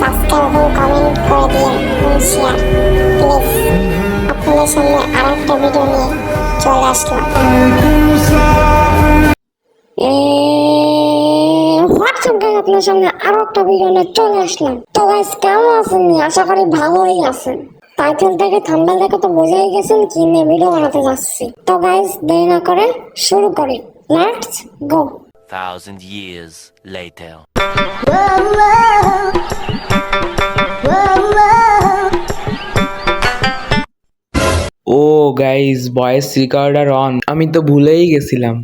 Subscribe এবং comment করে দিন এবং শেয়ার প্লিজ আপনাদের সামনে আর একটা ভিডিও নিয়ে চলে আসলাম। হোয়াটসঅ্যাপ গাইজ আপনার সামনে আরও একটা ভিডিও নিয়ে চলে আসলাম। তো গাইজ কেমন আছেন? আশা করি ভালোই আছেন। টাইটেল থেকে থাম্বেল দেখে তো বোঝাই গেছেন কি নিয়ে ভিডিও বানাতে যাচ্ছি। তো গাইজ দেরি না করে শুরু করি। Let's go thousand years later. ও গাইজ ভয়েস রেকর্ডার অন আমি তো ভুলেই গেছিলাম।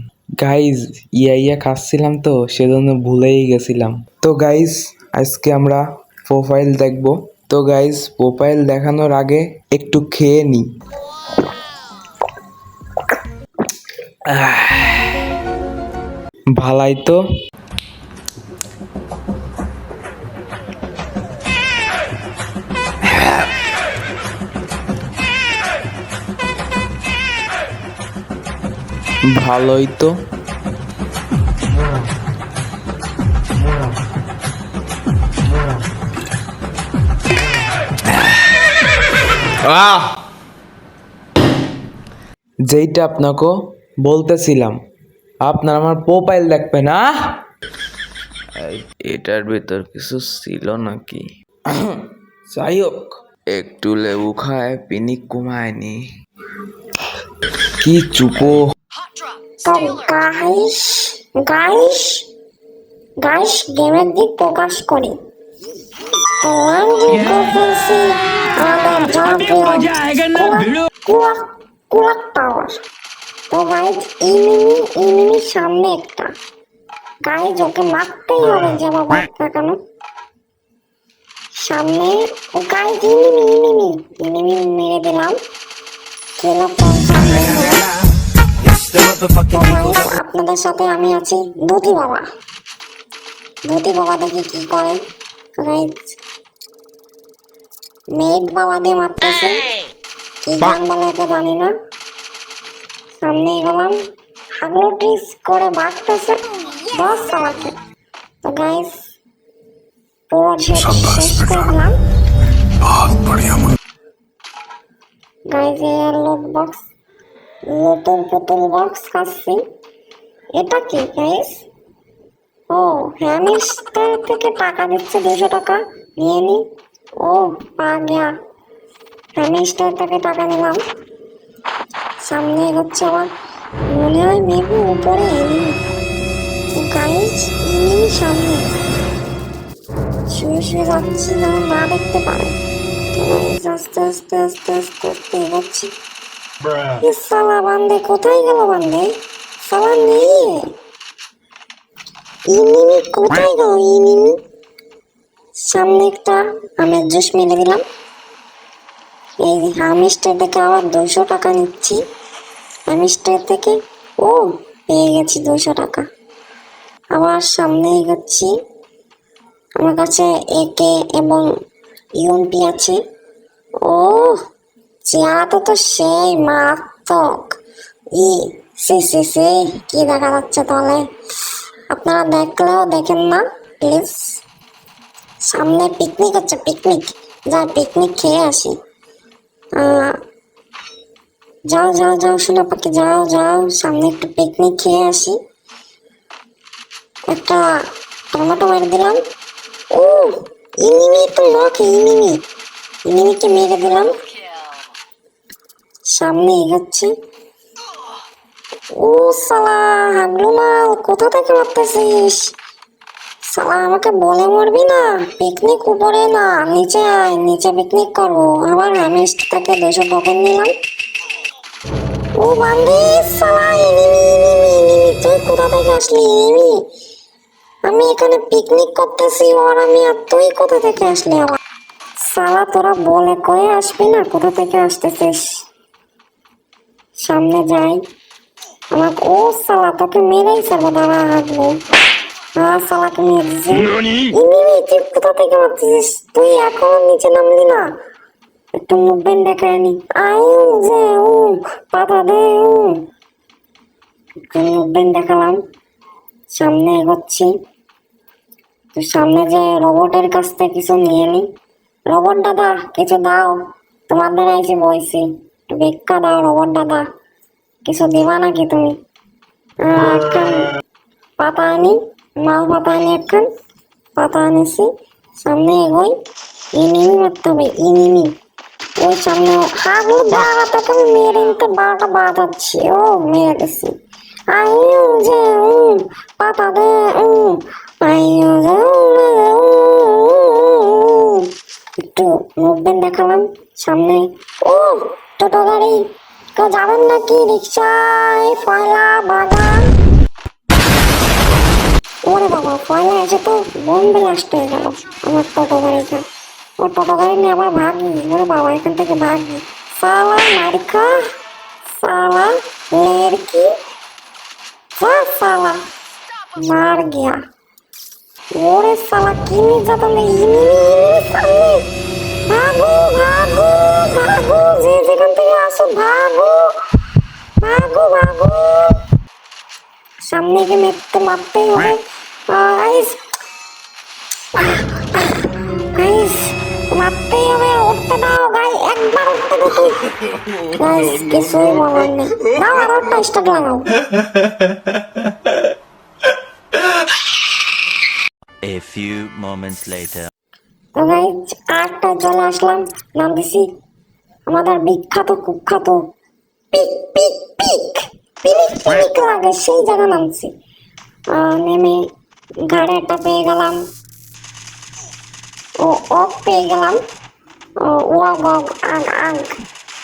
গাইজ ইয়া ইয়া খাচ্ছিলাম তো, সেজন্য ভুলেই গেছিলাম। তো গাইজ আজকে আমরা প্রোফাইল দেখব। তো গাইজ প্রোফাইল দেখানোর আগে একটু খেয়ে নি। ভালাই তো। ভালোই তো। যেইটা আপনাকে বলতেছিলাম আপনার আমার প্রোফাইল দেখবেন না এটার ভেতর কিছু ছিল নাকি? যাই হোক। একটু লেবু খায় পিনিক কমায়নি কি চুপো। গাইস গাইস গাইস গেমের দিক প্রকাশ করি। লাঞ্জি সামনে একটা। গাইস ওকে মারতেই হবে যে বাবা কেন? সামনে ও ইমিনি মেরে দিলাম। আপনাদের সাথে আমি আছি দুটি বাবা। দুটি বাবা দেখি কি করে। Guys, মেঘ বাবা দিয়ে মারতেছে। কি গান বলে জানি না। সামনে গেলাম। হাগলো ট্রিস করে বাড়তেছে। দশ চালাচ্ছে তো গাইস পুরো শেষ শেষ করে দিলাম। গাইস এর বক্স নতুন পুতুল বক্স খাচ্ছি এটা কি গাইস ও হ্যামিস্টার থেকে টাকা দিচ্ছে দুশো টাকা। নিয়ে নি। ও পা গিয়া হ্যামিস্টার থেকে টাকা নিলাম। সামনে এগোচ্ছে আমার মনে হয় মেঘু উপরে গাইজ সামনে। শুয়ে শুয়ে যাচ্ছি না দেখতে পারে আস্তে আস্তে আস্তে আস্তে আস্তে এগোচ্ছি। সালা বান্দে, কোথায় গেল বান্দে? সালা নেই। ইনিমি, কোথায় গেল ইনিমি? সামনে একটা আমের জুস মেলে দিলাম। এই হামিস্টার থেকে আবার দুশো টাকা নিচ্ছি। হামিস্টার থেকে, ও, পেয়ে গেছি দুশো টাকা। আবার সামনে এগোচ্ছি আমার কাছে একে এবং ইউএমপি আছে। ও, চেহারাটা তো সেই মারাত্মক। ই, সে সে সে, কি দেখা যাচ্ছে তাহলে? আপনারা দেখলেও দেখেন না, প্লিজ। সামনে পিকনিক হচ্ছে পিকনিক যা পিকনিক খেয়ে আসি। যাও যাও যাও শোনো পাখি যাও যাও, সামনে একটু পিকনিক খেয়ে আসি। একটা টমেটো মেরে দিলাম। ও, ইনিমি তো লক ইনিমি। ইনিমিকে মেরে দিলাম। সামনে এগোচ্ছে। ও সালা হাগলু মাল কোথা থেকে মারতেছিস? সালা আমাকে বলে মরবি না। পিকনিক উপরে না, নিচে আয়, নিচে পিকনিক করব। আবার হামিস্ট থেকে দুশো টোকেন নিলাম। ও বান্ধি সালা এনিমি এনিমি এনিমি তুই কোথা থেকে আসলি এনিমি আমি এখানে পিকনিক করতেছি আর আমি আর তুই কোথা থেকে আসলি আবার? সালা তোরা বলে কয়ে আসবি না, কোথা থেকে আসতেছিস? সামনে যাই। আমার ও সালা তোকে মেরেই সালা দাঁড়া, হাঁটবো। হ্যাঁ সালাকে মেরে দিছি ইনিমি তুই কোথা থেকে মারতেছিস তুই এখন নিচে নামলি না? একটু মুভমেন্ট দেখায় নি আয়ু যে উ পাতা দে উ একটু মুভমেন্ট দেখালাম। সামনে এগোচ্ছি। তো সামনে যে রোবটের কাছ থেকে কিছু নিয়ে নি। রোবট দাদা কিছু দাও। তোমাদের এসে বইছি একটু ভিক্ষা দাও রোবট দাদা। কিছু দিবা নাকি তুমি? পাতা আনি। মাল পাতা আনি একখান পাতা আনিছি সামনে এগোই ইনিমি মারতে হবে ইনিমি ওই সামনে হাগু দাঁড়াতে তুমি মেরে নিতে বারোটা বাজাচ্ছি ও মেরে গেছি আইও যে পাতা দে আইও যে একটু মুভমেন্ট দেখালাম সামনে ও টোটো গাড়ি কেউ যাবেন নাকি রিক্সায় ফয়লা বাগান ওরে বাবা ফয়লা এসে তো বোম্বে লাস্ট হয়ে গেল আমার টোটো গাড়িটা ও টোটো গাড়ি নিয়ে আবার ভাগি, ওরে বাবা, এখান থেকে ভাগি। সালা মারিকা, সালা লড়কি যা সালা, মার গিয়া। ওরে সালা, কি নির্যাতন, ইনি সামনে। ভাগো ভাগো ভাগো, যে যেখান থেকে আসো ভাগো ভাগো ভাগো। সামনে গিয়ে মেরতে মারতেই হবে। গাইস গাইস মারতেই হবে উঠতে দাও গাই একবার উঠতে দে তুই গাইস কিছুই বলার নেই। দাও আর একটা স্টার্ট লাগাও। A few moments later. তো গাইস আটটা চলে আসলাম। নাম দিছি আমাদের বিখ্যাত কুখ্যাত পিক পিক পিক। পিনিক পিনিক লাগে সেই জায়গা নামছি নেমে ঘাড়ে পেয়ে গেলাম। ও ওক পেয়ে গেলাম। ও ওয়াগ অগ আগ আগ।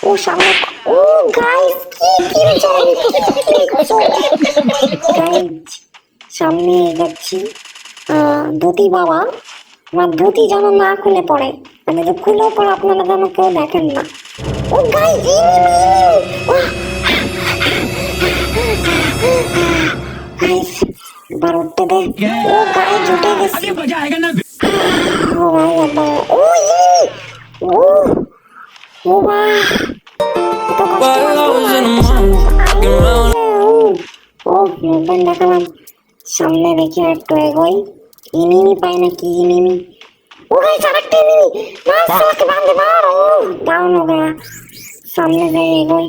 ও, সামনে ও গাইস কি কি সামনে যাচ্ছি। ধুতি বাবা, আমার ধুতি যেন না খুলে পড়ে। মানে যে খুলে পড়ে আপনারা যেন কেউ দেখেন না। ও গাই এবার উঠতে দে। ও গায়ে জুটে গেছে। ও গায়ে একদম ও ও ও মুভমেন্ট দেখালাম। সামনে দেখি একটু এগোই। ইনিমি পাই না কি ইনিমি ও গাই আরেকটা ইনিমি সালাকে বাঁধে ও ডাউন হো গয়া সামনে যাই এগোই।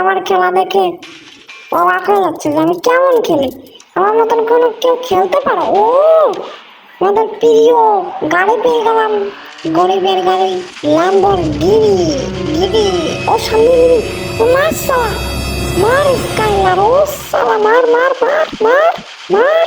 আমার খেলা দেখে অবাক হয়ে যাচ্ছে যে আমি কেমন খেলি আমার মতন কোনো কেউ খেলতে পারো ও আমাদের প্রিয় গাড়ি পেয়ে গেলাম গরিবের গাড়ি গিরি গিরি ও সামনে ও মার মার স্কাইলার ও সালা মার মার মার মার মার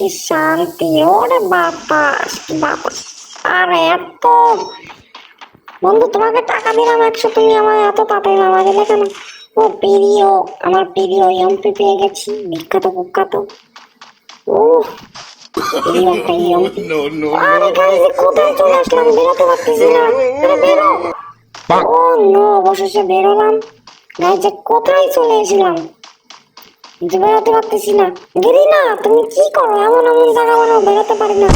কি শান্তি ওরে বাতাস কি বাতাস। আরে এত। বন্ধু তোমাকে টাকা দিলাম একশো তুমি আমার এত তাড়াতাড়ি নামা দিলে কেন? ও প্রিয় আমার প্রিয় এমপি পেয়ে গেছি বিখ্যাত কুখ্যাত। ও আরে গাইজ কোথায় চলে আসলাম? বেরোতে পারতেছি না। বেরো। ও নো অবশেষে বেরোলাম। গাইজ কোথায় চলে এসেছিলাম? বেরোতে পারতেছি না। গিরি না, তুমি কি করো? এমন এমন জায়গা মানে বেরোতে পারি না।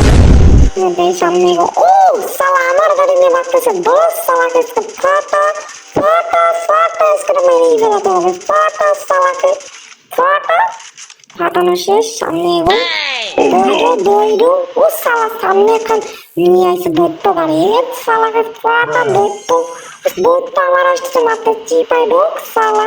হ্যাঁ, সামনে ও সালা আমার গাড়ি নিয়ে ভাগতেছে। দোষ সালাকে ফাটা ফাটা ফাটা করে মেরেই ফেলাতে হবে। ফাটা সালাকে ফাটা। ফাটানো শেষ, সামনে এগো। দৌড়ো দৌড়ো। ও সালা সামনে এখন নিয়ে আসে ধরতে পারে এ সালাকে ফাটা ধরতো বউটা আমার আসছে মাথায় চিপায় ঢোক সালা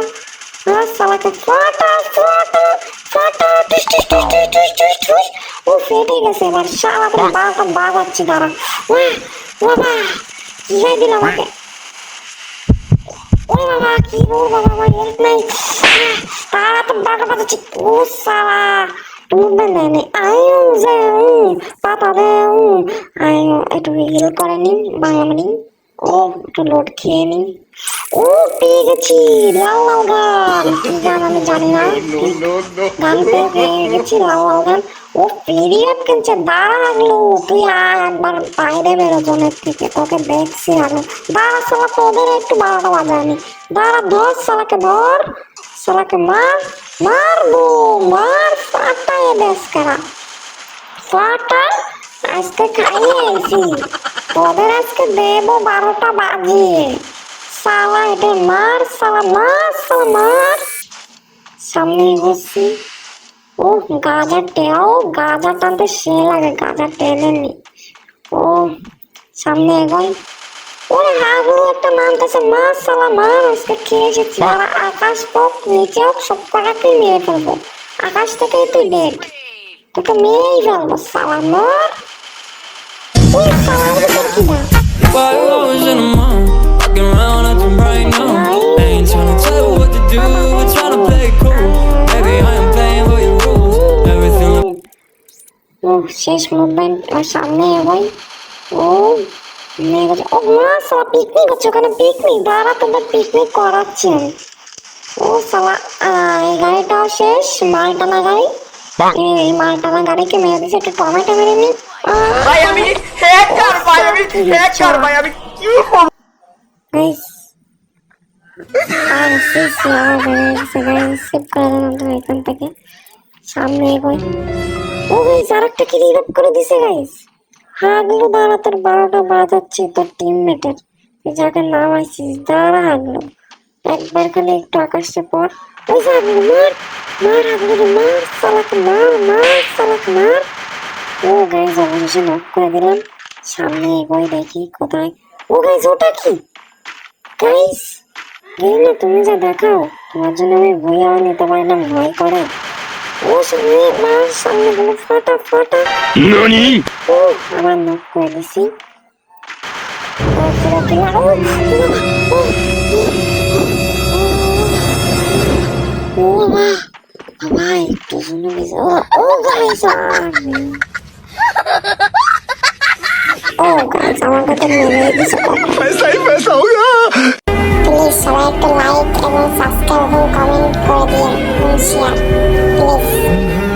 আর সালাকে ফাটা ফাটা ফাটা টুস টুস টুস টুস টুস টুস টুস ও ফেটে গেছে এবার সালাকে বারোটা বাজাচ্ছি দাঁড়া ওয়া বাবা কি হয়ে দিল আমাকে ওরে বাবা কি বল বাবা আমার হেল্প নাই তারা তো বারোটা বাজাচ্ছি ও সালা মুভমেন্ট দেয় নি আয়ু যে আয়ু একটু লোড খেয়ে নি? ও, পেয়ে গেছি, লাল লাল গান। গান আমি জানি না। গান পেয়ে গেছি, লাল লাল গান। ও পেরিয়ে আটকেছে দাঁড়া লাগল। তুই একবার বাইরে বেরো জনের থেকে তোকে দেখছি আমি। দাঁড়া সালা তোদের একটু বারোটা বাজায়নি। দাঁড়া, ধর সালাকে ধর। সালাকে মার মার গো মার, ফাটায় দেশ করা। ফাটা আজকে খাইয়ে আইছি। তোদের আজকে দেবো বারোটা বাজিয়ে সালা এটা মার সালা মার সালা মার। সামনে এগোচ্ছি ও গাজা টেও গাজা টানতে সে লাগে, গাজা টেনেনি ও সামনে এগোই। ওরে হাগুলো একটা নামতেছে, মার সালা মার, আজকে খেয়ে আর আকাশ হোক, নিচে হোক, সব কটাকেই মেরে ফেলব। আকাশ থেকেই তুই ডেড তোকে মেরেই ফেলব সালা মার। Five hours in a month, walking around acting right now. Ain't tryna tell you what to do, we're tryna play cool. Baby, I rules. Everything ও শেষ মুভমেন্ট আর সামনে এগোই ও মা সালা পিকনিক হচ্ছে ওখানে পিকনিক দাঁড়া তোদের পিকনিক করাচ্ছি ও সালা এই গাড়িটাও শেষ মাল গাড়ি এই গাড়িকে মেরে একটু টমেটো মেরে নি। ভাই আমি হ্যাকার ভাই আমি হ্যাকার ভাই আমি কি করব? গাইস আর শেষ আমার বেড়ে সেভ করে দিলাম তো এখান থেকে সামনে এগোই। ও গাইস আরেকটা কি রিভাইভ করে দিছে গাইস হাগলু দাঁড়া তোর বারোটা বাজাচ্ছে তোর টিমমেটের যাকে নামাইছিস দাঁড়া হাগলু। একবার খালি একটু আকাশে পর সালাকে মার মার সালাকে মার ও গাইস অবশেষে নক করে দিলাম সামনে দেখি কোথায় ও গাইস ওটা কি গাইস না তুমি যা দেখাও তোমার জন্য আমি বইয়া নিতে পারি না ভয় করে ও সামনে মার সামনে ফাটা ফাটা ও আবার নক করে দিছি ও, পুরো। ও, Oha! Ama tuzunu bize... Oh guys army! Oh guys, আমার কথা মেনে দিছে পয়সাই পয়সা হোগা প্লিজ সবাই একটু লাইক এবং সাবস্ক্রাইব এবং কমেন্ট করে দিন শেয়ার প্লিজ